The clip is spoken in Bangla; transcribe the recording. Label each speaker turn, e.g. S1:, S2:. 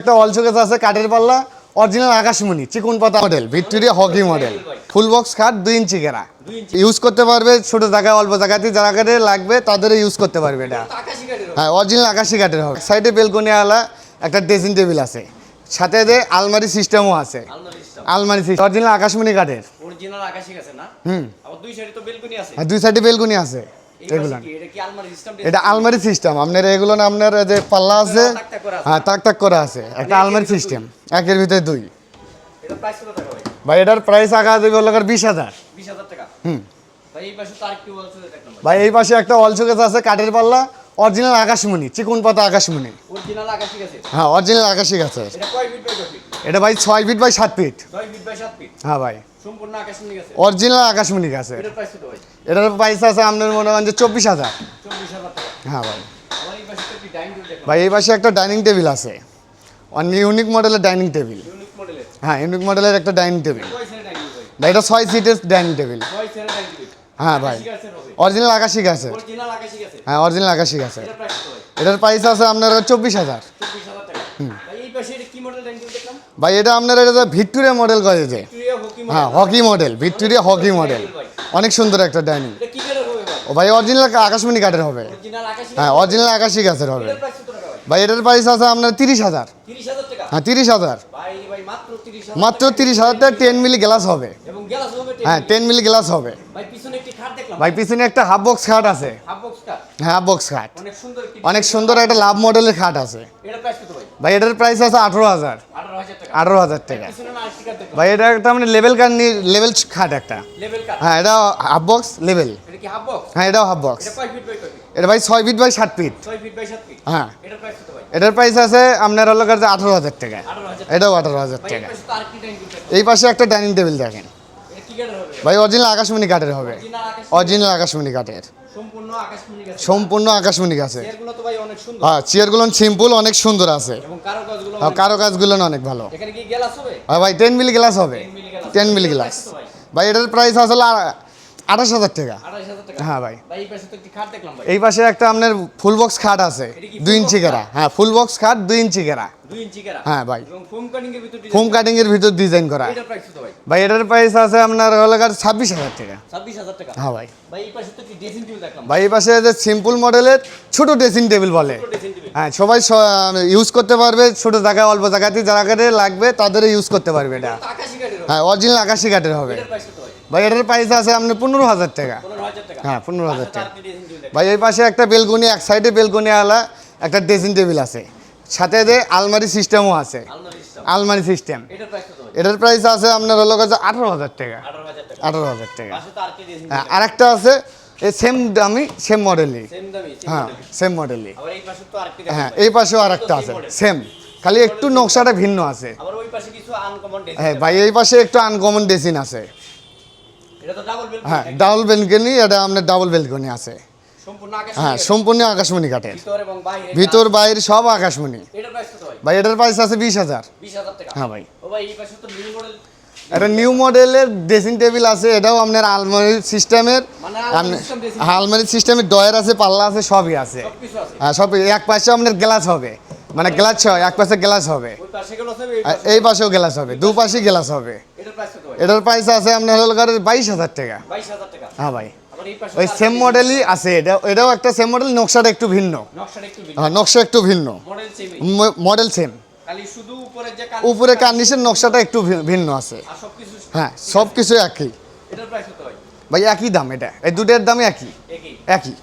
S1: একটা অল শোকেস আছে কাঠের পাল্লা অরিজিনাল আকাশমণি চিকুন পাতা model Victoria hockey model full box খাট দুই ইঞ্চি কেরা ইউজ করতে পারবে ছোট জায়গায় অল্প জায়গাতে যারা কাঠে লাগবে তাদের ইউজ করতে পারবে এটা। হ্যাঁ অরিজিনাল আকাশি কাঠের হবে। সাইডে বেলকনি আলা একটা ড্রেসিং টেবিল আছে। সাথে যে আলমারি সিস্টেমও আছে।
S2: আলমারি সিস্টেম
S1: অরিজিনাল আকাশমণি কাঠের।
S2: অরিজিনাল আকাশি আছে না?
S1: হুম।
S2: দুই সাইডে তো বেলকনি আছে।
S1: আর দুই সাইডে বেলকনি আছে। এগুলো
S2: এটা আলমারি সিস্টেম
S1: আপনার এগুলো না আপনার যে পাল্লা আছে। হ্যাঁ তাক তাক করা আছে। একটা আলমারি সিস্টেম একের ভিতরে দুই।
S2: ভাই?
S1: এটার প্রাইস আঁকা দেবে হলো বিশ হাজার।
S2: টাকা?
S1: হুম।
S2: ভাই এই পাশে
S1: একটা অল শোকেস আছে কাঠের পাল্লা। অরিজিনাল আকাশমণি চিকুন পাতা আকাশমণি। হ্যাঁ অরিজিনাল আকাশি গাছ আছে।
S2: এটা
S1: ভাই ছয় ফিট বাই সাত ফিট
S2: 9 ফিট বাই 7 ফিট
S1: হ্যাঁ ভাই।
S2: সম্পূর্ণ
S1: অরিজিনাল আকাশমণি গাছ
S2: এটার প্রাইস
S1: আছে আপনার মনে করেন যে চব্বিশ হাজার। হ্যাঁ ভাই। ভাই এই পাশে একটা ডাইনিং টেবিল আছে। অন্য ইউনিক মডেলের ডাইনিং টেবিল হ্যাঁ ইউনিক মডেলের একটা ডাইনিং টেবিল
S2: ভাই।
S1: এটা ছয় সিটের ডাইনিং টেবিল হ্যাঁ ভাই। অরিজিনাল আকাশি গাছ আছে। হ্যাঁ অরিজিনাল আকাশি গাছ আছে।
S2: এটার প্রাইস
S1: আছে আপনার চব্বিশ হাজার
S2: 24000 টাকা ভাই এই পাশে এটা কি মডেল ডাইনিং টেবিল দেখলাম
S1: ভাই এটা আপনার এটা ভিক্টোরিয়া মডেল করে যে হ্যাঁ hockey model Victoria hockey model অনেক সুন্দর একটা ডাইনিং ও ভাই অরিজিনাল আকাশমণি কাঠের হবে। হ্যাঁ অরিজিনাল আকাশি গাছের হবে।
S2: ভাই?
S1: এটার প্রাইস আছে আপনার তিরিশ হাজার। হ্যাঁ তিরিশ হাজার।
S2: মাত্র
S1: তিরিশ হাজার টাকা। টেন মিলি গ্লাস হবে। হ্যাঁ টেন মিলি গ্লাস হবে।
S2: ভাই পিছনে একটি
S1: হাফ বক্স খাট আছে। হ্যাঁ হাফ বক্স খাট।
S2: অনেক সুন্দর একটি
S1: লাভ মডেলের খাট আছে।
S2: ভাই?
S1: এটার প্রাইস আছে আঠারো হাজার।
S2: 18000 টাকা
S1: আঠারো হাজার টাকা। ভাই এটা একটা মানে লেভেল কার লেভেল খাট একটা। হ্যাঁ এটা হাফ বক্স লেভেল হ্যাঁ এটাও হাফ বক্স
S2: এটা
S1: ভাই ছয় ফিট বাই সাত ফিট
S2: 6 ফিট বাই 7 ফিট
S1: হ্যাঁ।
S2: এটার প্রাইস
S1: আছে আপনার হলো কাছে আঠারো হাজার টাকা। এটাও আঠারো হাজার টাকা। এই পাশে একটা ডাইনিং টেবিল দেখেন। ভাই অরিজিনাল আকাশমণি কাঠের হবে।
S2: অরিজিনাল
S1: আকাশমণি কাঠের।
S2: সম্পূর্ণ
S1: আকাশমণি গাছে। হ্যাঁ চেয়ারগুলো সিম্পল অনেক সুন্দর আছে।
S2: কারও কাজগুলো
S1: আর অনেক ভালো। আর ভাই টেন মিলি গ্লাস হবে।
S2: 10 মিলি গ্লাস
S1: টেন মিলি গ্লাস ভাই এটার প্রাইস আসলে আঠাশ হাজার টাকা। হ্যাঁ ভাই।
S2: এই পাশে একটি
S1: আপনার ফুল বক্স খাট আছে দুই ইঞ্চি কেরা হ্যাঁ ফুল বক্স খাট দুই ইঞ্চি কেরা
S2: 2 ইঞ্চি কেরা
S1: হ্যাঁ ভাই।
S2: ফোম কাটিং এর ভিতর
S1: ডিজাইন করা?
S2: ভাই?
S1: এটার প্রাইস আছে আপনার হলো ছাব্বিশ হাজার টাকা।
S2: টাকা?
S1: হ্যাঁ ভাই।
S2: ভাই এই পাশে
S1: যে সিম্পল মডেলের ছোট ড্রেসিং টেবিল বলে। হ্যাঁ সবাই ইউজ করতে পারবে ছোট জায়গায় অল্প জায়গাতে যারা লাগবে তাদের ইউজ করতে পারবে এটা। হ্যাঁ অরিজিনাল আকাশি কাঠের হবে।
S2: কত? ভাই
S1: এটার প্রাইস আছে আপনার পনেরো হাজার টাকা। হ্যাঁ পনেরো হাজার টাকা।
S2: ড্রেসিং
S1: ভাই এই পাশে একটা বেলকনি এক সাইডে বেলকনি আলা একটা ড্রেসিং টেবিল আছে। সাথে যে আলমারি সিস্টেমও আছে।
S2: আলমারি সিস্টেম এটার প্রাইস
S1: আছে আপনার হলো কাছে আঠারো হাজার টাকা।
S2: 18000
S1: আঠারো হাজার টাকা।
S2: তো আরেকটি ড্রেসিং
S1: হ্যাঁ আরেকটা আছে এই সেম দামি সেম মডেলই হ্যাঁ সেম মডেলই হ্যাঁ এই পাশেও আরেকটা আছে সেম খালি একটু নকশাটা ভিন্ন আছে।
S2: ড্রেসিং
S1: হ্যাঁ ভাই এই পাশে একটু আনকমন ডেসিন আছে। হ্যাঁ ডাবল বেলকনি এটা আপনার ডাবল বেলকনি আছে। হ্যাঁ সম্পূর্ণ আকাশমণি কাঠের।
S2: ভিতর বাইরে
S1: সব আকাশমণি।
S2: ভাই?
S1: এটার প্রাইস আছে বিশ হাজার। হ্যাঁ ভাই।
S2: তো নিউ
S1: মডেলের ড্রেসিং টেবিল আছে এটাও আপনার আলমারি সিস্টেমের।
S2: মানে আলমারি
S1: সিস্টেমের ডয়ার আছে পাল্লা আছে সবই আছে। হ্যাঁ সব এক পাশে আপনার গ্লাস হবে। মানে গ্লাস হয় এক পাশে গ্লাস হবে।
S2: এই
S1: পাশেও গ্লাস হবে দু পাশে গ্লাস হবে।
S2: এটার প্রাইস
S1: আছে আপনার হলো বাইশ হাজার টাকা।
S2: 22000 টাকা।
S1: হ্যাঁ ভাই।
S2: আবার এই পাশে
S1: ওই সেম মডেলই আছে। এটা এটাও একটা সেম মডেল নকশাটা একটু ভিন্ন।
S2: নকশাটা একটু ভিন্ন।
S1: হ্যাঁ নকশা একটু ভিন্ন।
S2: মডেল
S1: সেম
S2: খালি শুধু উপরে যে কাজ
S1: উপরে কার্নিশের নকশাটা একটু ভিন্ন আছে। হ্যাঁ সব কিছু একই।
S2: এটার প্রাইস কত
S1: ভাই? একই দাম এটা। এই দুটোর দাম একই।
S2: একই।
S1: একই।